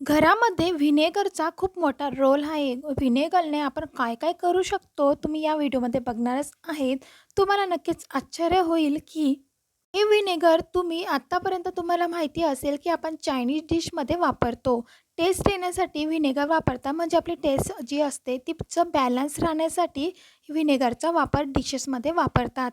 घरामध्ये व्हिनेगरचा खूप मोठा रोल आहे. व्हिनेगरने आपण काय काय करू शकतो तुम्ही या व्हिडिओमध्ये बघणारच आहेत. तुम्हाला नक्कीच आश्चर्य होईल की हे व्हिनेगर तुम्ही आत्तापर्यंत तुम्हाला माहिती असेल की आपण चायनीज डिशमध्ये वापरतो. टेस्ट येण्यासाठी व्हिनेगर वापरता म्हणजे आपली टेस्ट जी असते तिचं बॅलन्स राहण्यासाठी व्हिनेगरचा वापर डिशेसमध्ये वापरतात.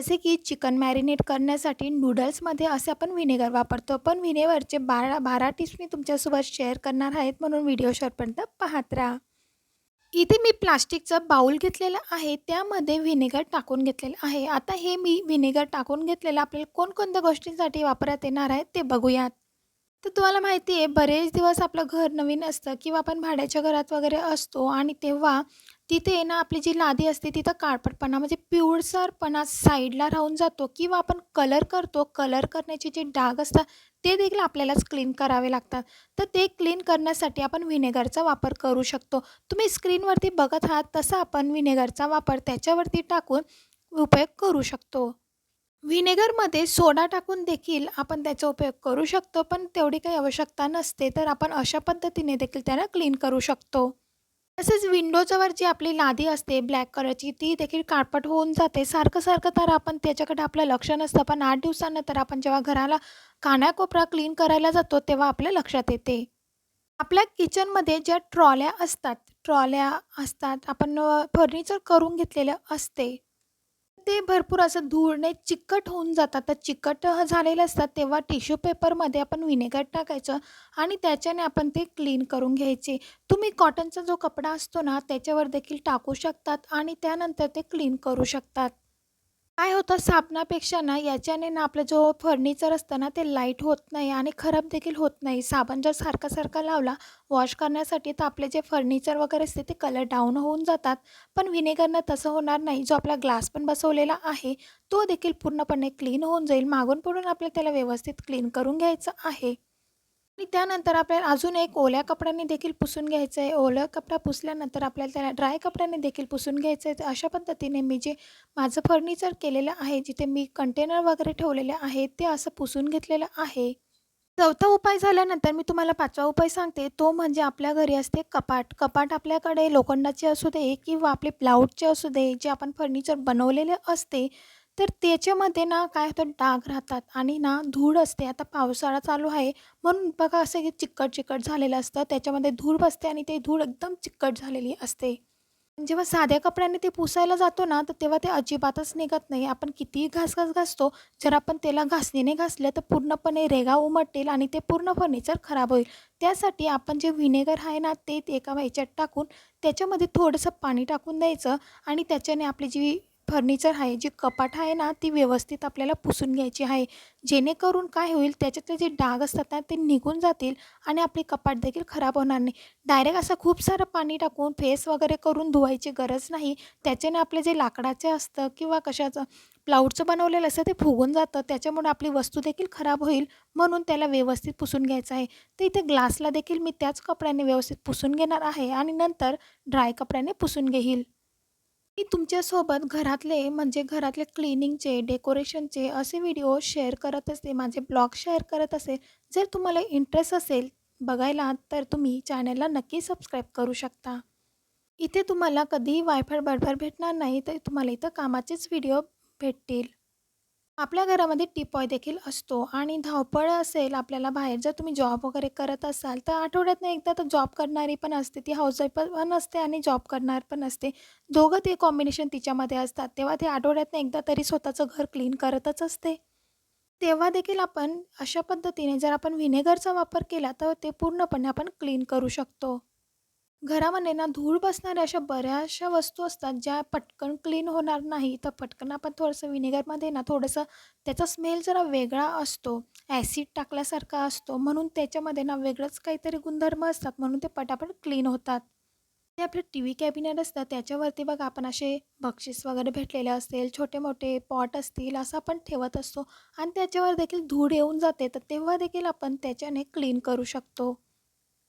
जसे की चिकन मॅरिनेट करण्यासाठी नूडल्समध्ये असे आपण व्हिनेगर वापरतो. पण व्हिनेगरचे बारा बारा टिप्स मी तुमच्यासोबत शेअर करणार आहेत म्हणून व्हिडिओ शेअरपर्यंत पाहत राहा. इथे मी प्लास्टिकचं बाऊल घेतलेलं आहे. त्यामध्ये व्हिनेगर टाकून घेतलेलं आहे. आता हे मी व्हिनेगर टाकून घेतलेलं आपल्याला कोणकोणत्या गोष्टींसाठी वापरात येणार आहे ते बघूयात. तर तुम्हाला माहिती आहे बरेच दिवस आपलं घर नवीन असतं किंवा आपण भाड्याच्या घरात वगैरे असतो आणि तेव्हा तिथे ना आपली जी लादी असते तिथं काळपटपणा म्हणजे पिवळसरपणा साईडला राहून जातो किंवा आपण कलर करतो कलर करण्याचे जे डाग असतात ते देखील आपल्यालाच क्लीन करावे लागतात. तर ते क्लीन करण्यासाठी आपण व्हिनेगरचा वापर करू शकतो. तुम्ही स्क्रीनवरती बघत आहात तसा आपण व्हिनेगरचा वापर त्याच्यावरती टाकून उपयोग करू शकतो. व्हिनेगरमध्ये सोडा टाकून देखील आपण त्याचा उपयोग करू शकतो पण तेवढी काही आवश्यकता नसते तर आपण अशा पद्धतीने देखील त्याला क्लीन करू शकतो. तसेच विंडोजवर जी आपली लादी असते ब्लॅक कलरची ती देखील काळपट होऊन जाते. सारखं सारखं तर आपण त्याच्याकडे आपलं लक्ष नसतं पण आठ दिवसानंतर आपण जेव्हा घराला कानाकोपरा क्लीन करायला जातो तेव्हा आपल्या लक्षात येते. आपल्या किचनमध्ये ज्या ट्रॉल्या असतात ट्रॉल्या असतात आपण फर्निचर करून घेतलेलं असते. ते भरपूर असं धूळने चिकट होऊन जातात. तर चिकट झालेले असतात तेव्हा टिश्यू पेपरमध्ये आपण विनेगर टाकायचं आणि त्याच्याने आपण ते क्लीन करून घ्यायचे. तुम्ही कॉटनचा जो कपडा असतो ना त्याच्यावर देखील टाकू शकतात आणि त्यानंतर ते क्लीन करू शकतात. काय होतं साबणापेक्षा ना याच्याने ना आपलं जो फर्निचर असतं ना ते लाइट होत नाही आणि खराब देखील होत नाही. साबण जर सारखा सारखा लावला वॉश करण्यासाठी तर आपले जे फर्निचर वगैरे असते ते कलर डाऊन होऊन जातात. पण व्हिनेगरनं तसं होणार नाही. जो आपला ग्लास पण बसवलेला आहे तो देखील पूर्णपणे क्लीन होऊन जाईल. मागून पडून आपल्याला त्याला व्यवस्थित क्लीन करून घ्यायचं आहे. आणि त्यानंतर आपल्याला अजून एक ओल्या कपड्याने देखील पुसून घ्यायचं आहे ओलं कपडा पुसल्यानंतर आपल्याला त्याला ड्राय कपड्याने देखील पुसून घ्यायचं आहे तर अशा पद्धतीने मी जे माझं फर्निचर केलेलं आहे जिथे मी कंटेनर वगैरे ठेवलेले आहे ते असं पुसून घेतलेलं आहे. चौथा उपाय झाल्यानंतर मी तुम्हाला पाचवा उपाय सांगते. तो म्हणजे आपल्या घरी असते कपाट. कपाट आपल्याकडे लोखंडाचे असू दे किंवा आपले प्लाऊडचे असू दे जे आपण फर्निचर बनवलेले असते तर त्याच्यामध्ये ना काय होतं डाग राहतात आणि ना धूळ असते. आता पावसाळा चालू आहे म्हणून बघा असं की चिकट चिकट झालेलं असतं. त्याच्यामध्ये धूळ बसते आणि ते धूळ एकदम चिकट झालेली असते. जेव्हा साध्या कपड्याने ते पुसायला जातो ना तर तेव्हा ते अजिबातच निघत नाही. आपण कितीही घास घास घासतो जर आपण त्याला घासणीने घासलं तर पूर्णपणे रेगा उमटेल आणि ते पूर्ण फर्निचर खराब होईल. त्यासाठी आपण जे व्हिनेगर आहे ना ते एका ह्याच्यात टाकून त्याच्यामध्ये थोडंसं पाणी टाकून द्यायचं आणि त्याच्याने आपली जी फर्निचर आहे जी कपाट आहे ना ती व्यवस्थित आपल्याला पुसून घ्यायची आहे. जेणेकरून काय होईल त्याच्यातले जे डाग असतात ना ते निघून जातील आणि आपली कपाट देखील खराब होणार नाही. डायरेक्ट असं खूप सारं पाणी टाकून फेस वगैरे करून धुवायची गरज नाही. त्याच्याने आपले जे लाकडाचे असतं किंवा कशाचं प्लाऊडचं बनवलेलं असतं ते फुगून जातं. त्याच्यामुळे आपली वस्तू देखील खराब होईल म्हणून त्याला व्यवस्थित पुसून घ्यायचं आहे. तर इथे ग्लासला देखील मी त्याच कपड्याने व्यवस्थित पुसून घेणार आहे आणि नंतर ड्राय कपड्याने पुसून घेईल. मी तुमच्यासोबत घरातले म्हणजे घरातले क्लिनिंगचे डेकोरेशनचे असे व्हिडिओ शेअर करत असते माझे ब्लॉग शेअर करत असेल जर तुम्हाला इंटरेस्ट असेल बघायला तर तुम्ही चॅनलला नक्की सबस्क्राईब करू शकता. इथे तुम्हाला कधीही वायफाय बडबड भेटणार नाही तर तुम्हाला इथं कामाचेच व्हिडिओ भेटतील. आपल्या घरामध्ये टिपॉय देखील असतो आणि धावपळ असेल आपल्याला बाहेर जर तुम्ही जॉब वगैरे करत असाल तर आठवड्यातनं एकदा तर जॉब करणारी पण असते ती हाऊसवाईफ पण असते आणि जॉब करणार पण असते. दोघं ते कॉम्बिनेशन तिच्यामध्ये असतात तेव्हा ते आठवड्यातनं एकदा तरी स्वतःचं घर क्लीन करतच असते. तेव्हा देखील आपण अशा पद्धतीने जर आपण व्हिनेगरचा वापर केला तर ते पूर्णपणे आपण क्लीन करू शकतो. घरामध्ये ना धूळ बसणाऱ्या अशा बऱ्याचशा वस्तू असतात ज्या पटकन क्लीन होणार नाही. तर पटकन आपण थोडंसं विनेगरमध्ये ना थोडंसं त्याचा स्मेल जरा वेगळा असतो. ॲसिड टाकल्यासारखा असतो. म्हणून त्याच्यामध्ये ना वेगळंच काहीतरी गुणधर्म असतात. म्हणून ते पटापट क्लीन होतात. ते आपले टी व्ही कॅबिनेट असतात. त्याच्यावरती बघा आपण असे बक्षीस वगैरे भेटलेले असेल छोटे मोठे पॉट असतील असं आपण ठेवत असतो. आणि त्याच्यावर देखील धूळ येऊन जाते. तर तेव्हा देखील आपण त्याच्याने क्लीन करू शकतो.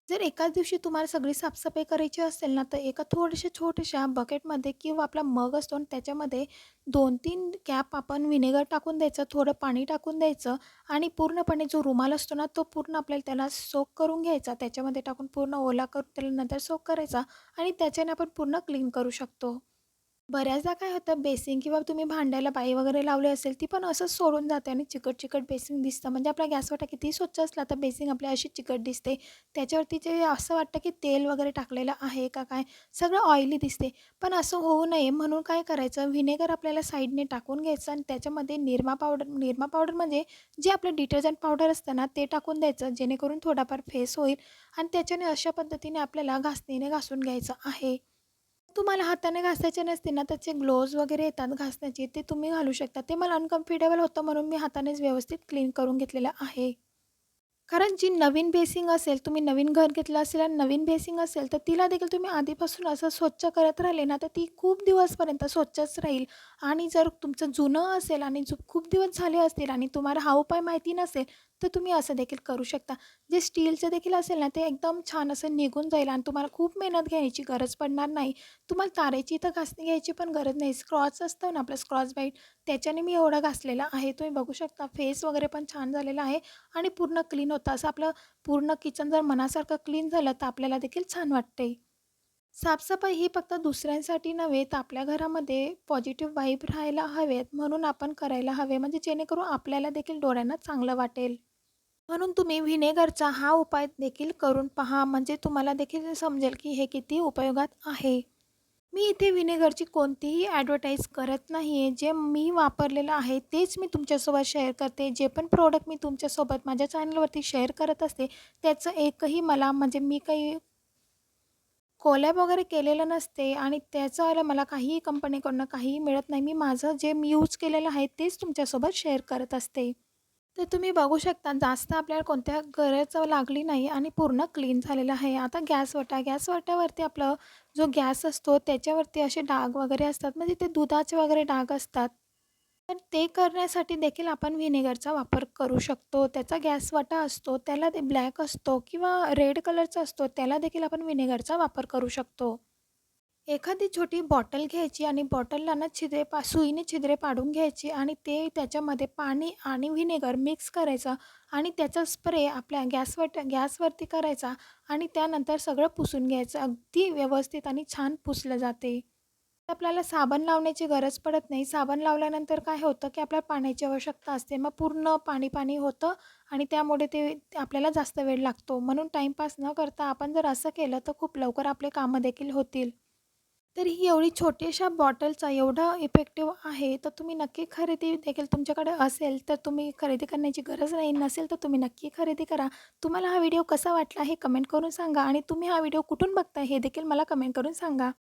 जर एकाच दिवशी तुम्हाला सगळी साफसफाई करायची असेल ना, तर एका थोड्याशा छोट्याशा बकेटमध्ये किंवा आपला मग असतो आणि त्याच्यामध्ये 2-3 कॅप आपण व्हिनेगर टाकून द्यायचं, थोडं पाणी टाकून द्यायचं आणि पूर्णपणे जो रुमाल असतो ना, तो पूर्ण आपल्याला त्याला सोक करून घ्यायचा. त्याच्यामध्ये टाकून पूर्ण ओला करून त्याला नंतर सोक करायचा आणि त्याच्याने आपण पूर्ण क्लीन करू शकतो. बऱ्याचदा काय होतं बेसिन किंवा तुम्ही भांड्याला बाई वगैरे लावली असेल ती पण असंच सोडून जाते आणि चिकट-चिकट बेसिन दिसतं. म्हणजे आपला गॅसवाटा किती स्वच्छ असला तर बेसिन आपल्या अशी चिकट दिसते. त्याच्यावरती जे असं वाटतं की तेल वगैरे टाकलेलं आहे का काय, सगळं ऑइली दिसते. पण असं होऊ नये म्हणून काय करायचं व्हिनेगर आपल्याला साईडने टाकून घ्यायचं आणि त्याच्यामध्ये निरमा पावडर निरमा पावडर म्हणजे जे आपलं डिटर्जंट पावडर असतं ना, ते टाकून द्यायचं जेणेकरून थोडाफार फेस होईल आणि त्याच्याने अशा पद्धतीने आपल्याला घासणीने घासून घ्यायचं आहे. तुम्हाला हाताने घासायचे नसते ना, त्याचे ग्लोव्हज वगैरे येतात घासण्याचे, ते तुम्ही घालू शकता. ते मला अनकम्फर्टेबल होतं म्हणून मी हातानेच व्यवस्थित क्लीन करून घेतलेलं आहे. कारण जी नवीन बेसिंग असेल, तुम्ही नवीन घर घेतलं असेल आणि नवीन बेसिंग असेल, तर तिला देखील तुम्ही आधीपासून असं स्वच्छ करत राहिले ना, तर ती खूप दिवसपर्यंत स्वच्छच राहील आणि जर तुमचं जुनं असेल आणि जु खूप दिवस झाले असतील आणि तुम्हाला हा उपाय माहिती नसेल, तर तुम्ही असं देखील करू शकता. जे स्टीलचं देखील असेल ना, ते एकदम छान असं निघून जाईल आणि तुम्हाला खूप मेहनत घ्यायची गरज पडणार नाही. तुम्हाला तारेची तर घासणी घ्यायची पण गरज नाही. स्क्रॉच असतं ना आपलं स्क्रॉच बाईट त्याच्याने मी एवढा घासलेला आहे. तुम्ही बघू शकता फेस वगैरे पण छान झालेला आहे आणि पूर्ण क्लीन होतं. असं आपलं पूर्ण किचन जर मनासारखं क्लीन झालं, तर आपल्याला देखील छान वाटते. साफसफाई ही फक्त दुसऱ्यांसाठी नव्हे, तर आपल्या घरामध्ये पॉझिटिव्ह वाईब राहायला हवेत म्हणून आपण करायला हवे. म्हणजे जेणेकरून आपल्याला देखील डोळ्यांना चांगलं वाटेल. म्हणून तुम्ही व्हिनेगरचा हा उपाय देखील करून पहा. म्हणजे तुम्हाला देखील समजेल की हे किती उपयोगात आहे. मी इथे व्हिनेगरची कोणतीही ॲडव्हर्टाईज करत नाही आहे. जे मी वापरलेलं आहे तेच मी तुमच्यासोबत शेअर करते. जे पण प्रोडक्ट मी तुमच्यासोबत माझ्या चॅनलवरती शेअर करत असते, त्याचं एकही मला म्हणजे मी काही कोलॅब वगैरे केलेलं नसते आणि त्याचं मला काहीही कंपनीकडून काहीही मिळत नाही. मी माझं जे मी यूज केलेलं आहे तेच तुमच्यासोबत शेअर करत असते. तर तुम्ही बघू शकता जास्त आपल्याला कोणत्या गरज लागली नाही आणि पूर्ण क्लीन झालेलं आहे. आता गॅसवटा गॅस आपलं जो गॅस असतो त्याच्यावरती असे डाग वगैरे असतात म्हणजे ते दुधाचे वगैरे डाग असतात. तर ते करण्यासाठी देखील आपण व्हिनेगरचा वापर करू शकतो. त्याचा गॅसवटा असतो त्याला ते ब्लॅक असतो किंवा रेड कलरचा असतो त्याला देखील आपण व्हिनेगरचा वापर करू शकतो. एखादी छोटी बॉटल घ्यायची आणि बॉटलला ना छिद्रे पा सुईने छिद्रे पाडून घ्यायची आणि ते त्याच्यामध्ये पाणी आणि व्हिनेगर मिक्स करायचं आणि त्याचा स्प्रे आपल्या गॅसवर गॅसवरती करायचा आणि त्यानंतर सगळं पुसून घ्यायचं. अगदी व्यवस्थित आणि छान पुसलं जाते. आपल्याला साबण लावण्याची गरज पडत नाही. साबण लावल्यानंतर काय होतं, की आपल्याला पाण्याची आवश्यकता असते. मग पूर्ण पाणी-पाणी होतं आणि त्यामुळे ते आपल्याला जास्त वेळ लागतो. म्हणून टाईमपास न करता आपण जर असं केलं, तर खूप लवकर आपले कामं देखील होतील. तर ही एवढी छोट्याशा बॉटलचा एवढा इफेक्टिव्ह आहे, तर तुम्ही नक्की खरेदी देखील तुमच्याकडे असेल, तर तुम्ही खरेदी करण्याची गरज नाही. नसेल तर तुम्ही नक्की खरेदी करा. तुम्हाला हा व्हिडिओ कसा वाटला हे कमेंट करून सांगा आणि तुम्ही हा व्हिडिओ कुठून बघताय हे देखील मला कमेंट करून सांगा.